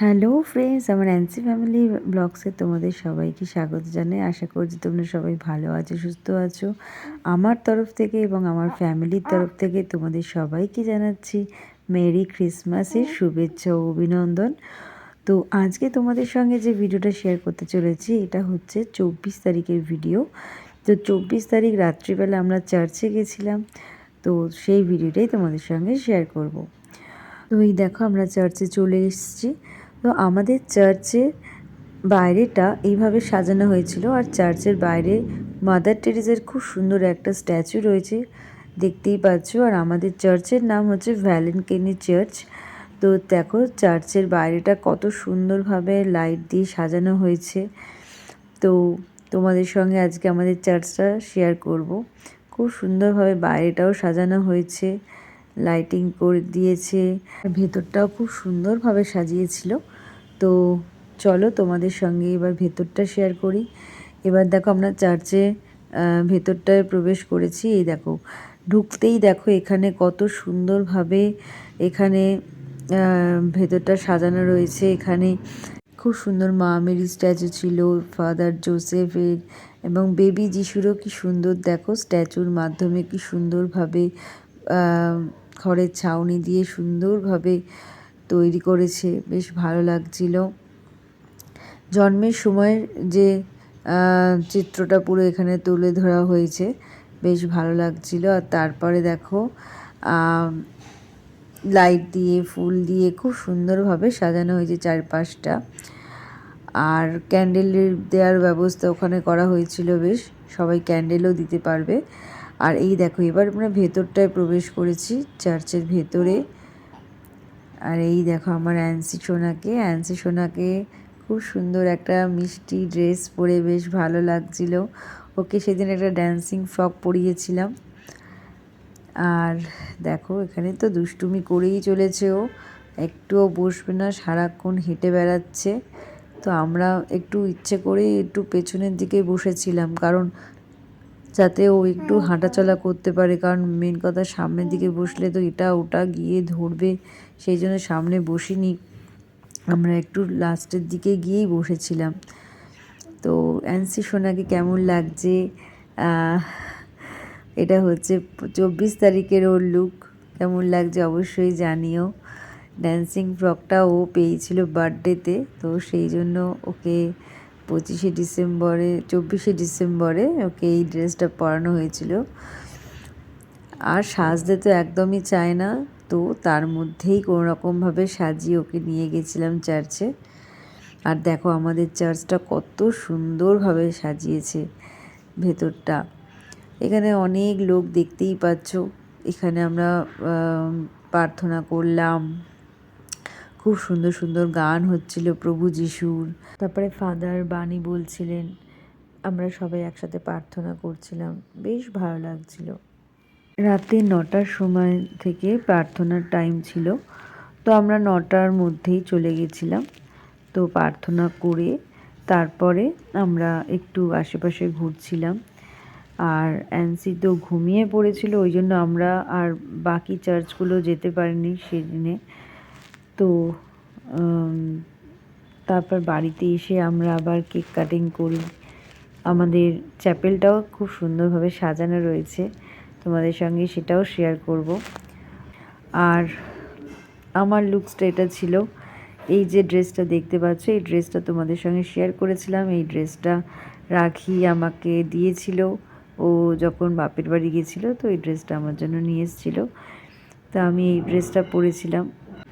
Hello friends আমার অ্যান্সি family ব্লগসে তোমাদের সবাইকে স্বাগত জানাই। আশা করছি তোমরা সবাই ভালো আছো, সুস্থ আছো। আমার তরফ থেকে এবং আমার ফ্যামিলির তরফ থেকে তোমাদের সবাইকে জানাচ্ছি মেরি ক্রিসমাসের শুভেচ্ছা ও অভিনন্দন। তো আজকে তোমাদের সঙ্গে যে ভিডিওটা শেয়ার করতে চলেছি, এটা হচ্ছে চব্বিশ তারিখের ভিডিও তো চব্বিশ তারিখ রাত্রিবেলা আমরা চার্চে গেছিলাম, তো সেই ভিডিওটাই তোমাদের সঙ্গে শেয়ার করব। তো এই দেখো আমরা চার্চে চলে এসেছি। তো আমাদের চার্চের বাইরেটা এইভাবে সাজানো হয়েছিল আর চার্চের বাইরে মাদার টেরিজের খুব সুন্দর একটা স্ট্যাচু রয়েছে, দেখতেই পাচ্ছ। আর আমাদের চার্চের নাম হচ্ছে ভ্যালেনকেনি চার্চ। তো দেখো চার্চের বাইরেটা কত সুন্দরভাবে লাইট দিয়ে সাজানো হয়েছে। তো তোমাদের সঙ্গে আজকে আমাদের চার্চটা শেয়ার করব। খুব সুন্দরভাবে বাইরেটাও সাজানো হয়েছে। লাইটিং করে দিয়েছে। ভেতরটাও খুব সুন্দরভাবে সাজিয়েছিল। তো চলো তোমাদের সঙ্গে এবার ভেতরটা শেয়ার করি। এবার দেখো আমরা চার্চে ভেতরটায় প্রবেশ করেছি। এই দেখো, ঢুকতেই দেখো এখানে কত সুন্দরভাবে এখানে ভেতরটা সাজানো রয়েছে। এখানে খুব সুন্দর মা মেরি স্ট্যাচু ছিল ফাদার জোসেফের এবং বেবি যিশুরও কি সুন্দর। দেখো স্ট্যাচুর মাধ্যমে কি সুন্দরভাবে খড়ের ছাউনি দিয়ে সুন্দরভাবে তৈরি করেছে। বেশ ভালো লাগছিল। জন্মের সময়ের যে চিত্রটা পুরো এখানে তুলে ধরা হয়েছে, বেশ ভালো লাগছিল। আর তারপরে দেখো লাইট দিয়ে, ফুল দিয়ে খুব সুন্দরভাবে সাজানো হয়েছে চারপাশটা। আর ক্যান্ডেলের দেওয়ার ব্যবস্থা ওখানে করা হয়েছিল বেশ। সবাই ক্যান্ডেলও দিতে পারবে। আর এই দেখো, এবার আমরা ভেতরটায় প্রবেশ করেছি চার্চের ভেতরে। আর এই দেখো আমার অ্যান্সি সোনাকে। অ্যান্সি সোনাকে খুব সুন্দর একটা মিষ্টি ড্রেস পরে বেশ ভালো লাগছিল। ওকে সেদিন একটা ড্যান্সিং ফ্রক পরিয়েছিলাম। আর দেখো, এখানে তো দুষ্টুমি করেই চলেছে ও। একটুও বসবে না, সারাক্ষণ হেঁটে বেড়াচ্ছে। তো আমরা একটু ইচ্ছে করেই একটু পেছনের দিকে বসেছিলাম, কারণ যাতে ও একটু হাঁটাচলা করতে পারে, কারণ মেন কথা সামনের দিকে বসলে তো এটা ওটা গিয়ে ধরবে, সেই জন্য সামনে বসিনি। আমরা একটু লাস্টের দিকে গিয়েই বসেছিলাম। তো অ্যান্সি সোনাকে কেমন লাগছে? এটা হচ্ছে চব্বিশ তারিখের ওর লুক কেমন লাগছে অবশ্যই জানিও। ড্যান্সিং ফ্রকটা ও পেয়েছিল বার্থডেতে তো সেই জন্য ওকে পঁচিশে ডিসেম্বরে, চব্বিশে ডিসেম্বরে ওকে এই ড্রেসটা পরানো হয়েছিল। আর সাজতে তো একদমই চায় না, তো তার মধ্যেই কোনো রকমভাবে সাজিয়ে ওকে নিয়ে গেছিলাম চার্চে। আর দেখো আমাদের চার্চটা কত সুন্দরভাবে সাজিয়েছে ভেতরটা। এখানে অনেক লোক দেখতেই পাচ্ছ। এখানে আমরা প্রার্থনা করলাম। খুব সুন্দর সুন্দর গান হচ্ছিল প্রভু যিশুর। তারপরে ফাদার বাণী বলছিলেন, আমরা সবাই একসাথে প্রার্থনা করছিলাম। বেশ ভালো লাগছিল। রাতে নটার সময় থেকে প্রার্থনার টাইম ছিল। তো আমরা নটার মধ্যেই চলে গেছিলাম। তো প্রার্থনা করে তারপরে আমরা একটু আশেপাশে ঘুরছিলাম। আর অ্যান্সি তো ঘুমিয়ে পড়েছিল, ওই জন্য আমরা আর বাকি চার্চগুলো যেতে পারিনি সেদিনে। তো তারপর বাড়িতে এসে আমরা আবার কেক কাটিং করি। আমাদের চ্যাপেলটাও খুব সুন্দরভাবে সাজানো রয়েছে। তোমাদের সঙ্গে সেটাও শেয়ার করব। আর আমার লুকসটা এটা ছিল। এই যে ড্রেসটা দেখতে পাচ্ছ, এই ড্রেসটা তোমাদের সঙ্গে শেয়ার করেছিলাম। এই ড্রেসটা রাখি আমাকে দিয়েছিল। ও যখন বাপের বাড়ি গিয়েছিল তো এই ড্রেসটা আমার জন্য নিয়ে এসেছিল। তা আমি এই ড্রেসটা পরেছিলাম।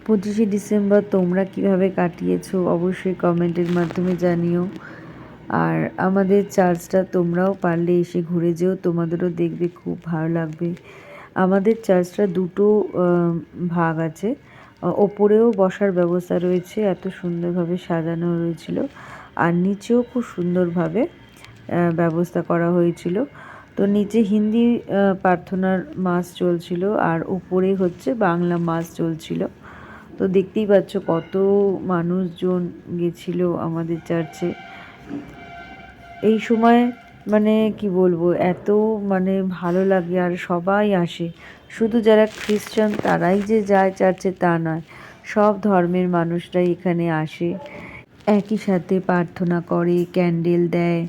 পঁচিশে ডিসেম্বর তোমরা কীভাবে কাটিয়েছো, অবশ্যই কমেন্টের মাধ্যমে জানিও। আর আমাদের চার্চটা তোমরাও পারলে এসে ঘুরে যেও, তোমাদেরও দেখবে খুব ভালো লাগবে। আমাদের চার্চটা দুটো ভাগ আছে। ওপরেও বসার ব্যবস্থা রয়েছে, এত সুন্দরভাবে সাজানো রয়েছিল আর নিচেও খুব সুন্দরভাবে ব্যবস্থা করা হয়েছিল। তো নিচে হিন্দি প্রার্থনার মাস চলছিল, আর উপরে হচ্ছে বাংলা মাস চলছিল। তো দেখতেই পাচ্ছ কত মানুষজন গেছিল আমাদের চার্চে। এই সময় মানে কি বলব, এত মানে ভালো লাগে আর সবাই আসে। শুধু যারা খ্রিস্টান তারাই যে যায় চার্চে তা নয়, সব ধর্মের মানুষরাই এখানে আসে। একই সাথে প্রার্থনা করে, ক্যান্ডেল দেয়।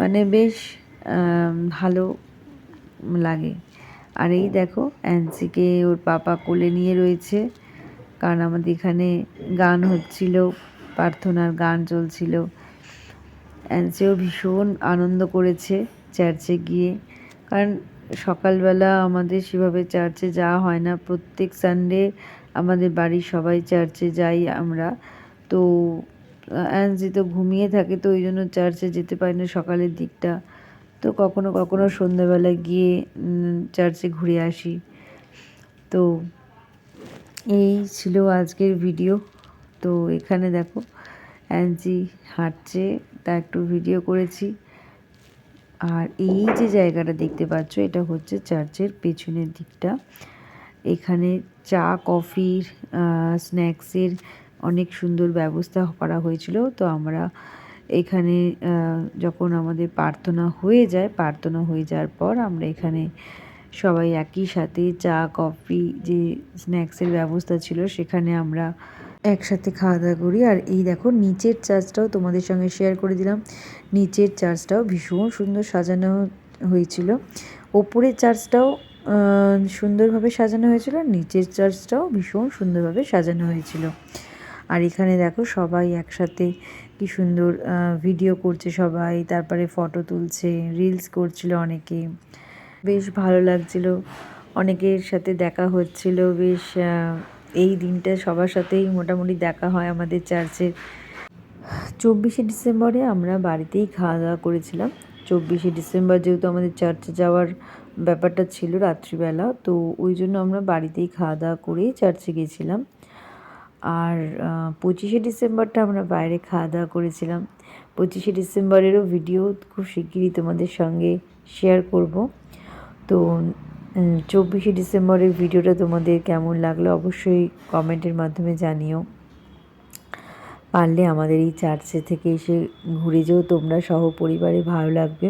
মানে বেশ ভালো লাগে। আর এই দেখো অ্যান্সিকে ওর পাপা কোলে নিয়ে রয়েছে। কারণ আমাদের এখানে গান হচ্ছিল, প্রার্থনার গান চলছিল। অ্যান্সিও ভীষণ আনন্দ করেছে চার্চে গিয়ে। কারণ সকালবেলা আমাদের সেভাবে চার্চে যাওয়া হয় না। প্রত্যেক সানডে আমাদের বাড়ির সবাই চার্চে যাই আমরা। তো অ্যান্সি তো ঘুমিয়ে থাকে তো ওই জন্য চার্চে যেতে পারি না সকালের দিকটা। তো কখনো কখনো সন্ধ্যাবেলা গিয়ে চার্চে ঘুরে আসি। তো এই ছিল আজকের ভিডিও তো এখানে দেখো অ্যান্সি হাঁটছে, তা একটু ভিডিও করেছি। আর এই যে জায়গাটা দেখতে পাচ্ছ, এটা হচ্ছে চার্চের পেছনের দিকটা। এখানে চা, কফির স্ন্যাক্সের অনেক সুন্দর ব্যবস্থা করা হয়েছিল। তো আমরা এখানে যখন আমাদের প্রার্থনা হয়ে যায়, প্রার্থনা হয়ে যাওয়ার পর আমরা এখানে সবাই একই সাথে চা, কফি যে স্ন্যাক্সের ব্যবস্থা ছিল সেখানে আমরা একসাথে খাওয়া দাওয়া করি। আর এই দেখো, নিচের চার্চটাও তোমাদের সঙ্গে শেয়ার করে দিলাম। নিচের চার্চটাও ভীষণ সুন্দর সাজানো হয়েছিল। ওপরের চার্চটাও সুন্দরভাবে সাজানো হয়েছিল আর নিচের চার্চটাও ভীষণ সুন্দরভাবে সাজানো হয়েছিল। আর এখানে দেখো, সবাই একসাথে কি সুন্দর ভিডিও করছে সবাই, তারপরে ফটো তুলছে রিলস করছিল অনেকে। বেশ ভালো লাগছিল। অনেকের সাথে দেখা হচ্ছিল, বেশ এই দিনটা সবার সাথেই মোটামুটি দেখা হয় আমাদের চার্চের চব্বিশে ডিসেম্বরে আমরা বাড়িতেই খাওয়া দাওয়া করেছিলাম। চব্বিশে ডিসেম্বর যেহেতু আমাদের চার্চে যাওয়ার ব্যাপারটা ছিল রাত্রিবেলা, তো ওই জন্য আমরা বাড়িতেই খাওয়া দাওয়া করেই চার্চে গেছিলাম। আর পঁচিশে ডিসেম্বরটা আমরা বাইরে খাওয়া দাওয়া করেছিলাম। পঁচিশে ডিসেম্বরেরও ভিডিও খুব শিগগিরই তোমাদের সঙ্গে শেয়ার করব। তো চব্বিশে ডিসেম্বরের ভিডিওটা তোমাদের কেমন লাগল অবশ্যই কমেন্টের মাধ্যমে জানিও। পারলে আমাদের এই চার্চে থেকে এসে ঘুরে যেও, তোমরা সহ পরিবারে ভালো লাগবে।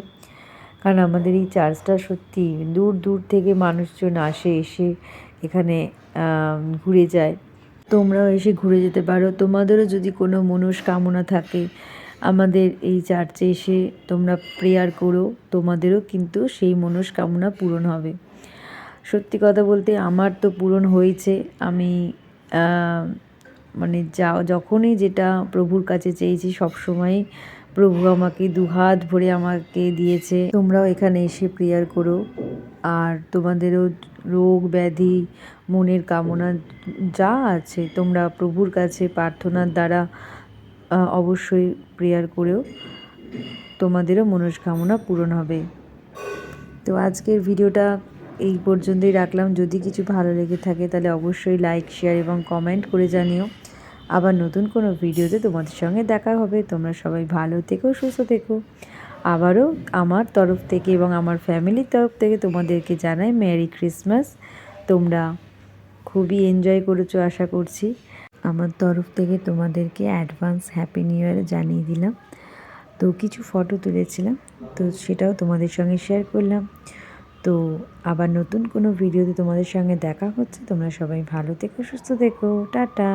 কারণ আমাদের এই চার্চটা সত্যি দূর দূর থেকে মানুষজন আসে, এসে এখানে ঘুরে যায়। তোমরাও এসে ঘুরে যেতে পারো। তোমাদেরও যদি কোনো মনস্কামনা থাকে আমাদের এই চার্চে এসে তোমরা প্রেয়ার করো, তোমাদেরও কিন্তু সেই মনস্কামনা পূরণ হবে। সত্যি কথা বলতে আমার তো পূরণ হয়েছে। আমি মানে যা, যখনই যেটা প্রভুর কাছে চেয়েছি সবসময় প্রভু আমাকে দুহাত ভরে আমাকে দিয়েছে। তোমরাও এখানে এসে প্রেয়ার করো। আর তোমাদেরও রোগ ব্যাধি, মনের কামনা যা আছে, তোমরা প্রভুর কাছে প্রার্থনার দ্বারা অবশ্যই প্রেয়ার করেও তোমাদেরও মনস্কামনা পূরণ হবে। তো আজকের ভিডিওটা এই পর্যন্তই রাখলাম। যদি কিছু ভালো লেগে থাকে তাহলে অবশ্যই লাইক শেয়ার এবং কমেন্ট করে জানিও। আবার নতুন কোনো ভিডিওতে তোমাদের সঙ্গে দেখা হবে। তোমরা সবাই ভালো থেকো, সুস্থ থেকো। আবারও আমার তরফ থেকে এবং আমার ফ্যামিলির তরফ থেকে তোমাদেরকে জানাই মেরি ক্রিসমাস তোমরা খুবই এনজয় করেছ, আশা করছি। আমার তরফ থেকে তোমাদেরকে অ্যাডভান্স হ্যাপি নিউ ইয়ার জানিয়ে দিলাম। তো কিছু ফটো তুলেছিলাম, তো সেটাও তোমাদের সঙ্গে শেয়ার করলাম। তো আবার নতুন কোনো ভিডিওতে তোমাদের সঙ্গে দেখা হচ্ছে, তোমরা সবাই ভালো থেকো, সুস্থ থেকো, টাটা।